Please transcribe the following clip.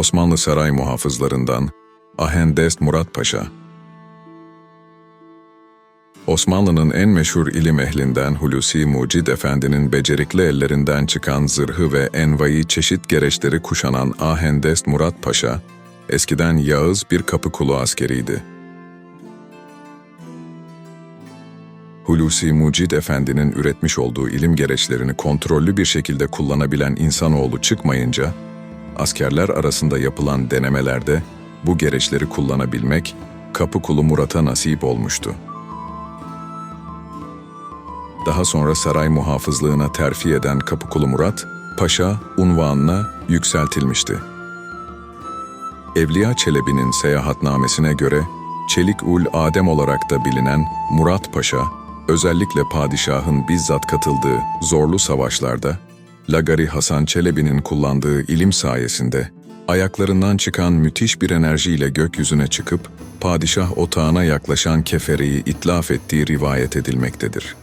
Osmanlı saray muhafızlarından Ahendest Murat Paşa. Osmanlı'nın en meşhur ilim ehlinden Hulusi Mucid Efendi'nin becerikli ellerinden çıkan zırhı ve envai çeşit gereçleri kuşanan Ahendest Murat Paşa, eskiden Yağız bir kapı kulu askeriydi. Hulusi Mucid Efendi'nin üretmiş olduğu ilim gereçlerini kontrollü bir şekilde kullanabilen insanoğlu çıkmayınca, askerler arasında yapılan denemelerde bu gereçleri kullanabilmek kapı kulu Murat'a nasip olmuştu. Daha sonra saray muhafızlığına terfi eden Kapıkulu Murat, Paşa unvanına yükseltilmişti. Evliya Çelebi'nin seyahatnamesine göre, Çelik Ul Adem olarak da bilinen Murat Paşa, özellikle padişahın bizzat katıldığı zorlu savaşlarda, Lagari Hasan Çelebi'nin kullandığı ilim sayesinde, ayaklarından çıkan müthiş bir enerjiyle gökyüzüne çıkıp, padişah otağına yaklaşan keferiyi itlaf ettiği rivayet edilmektedir.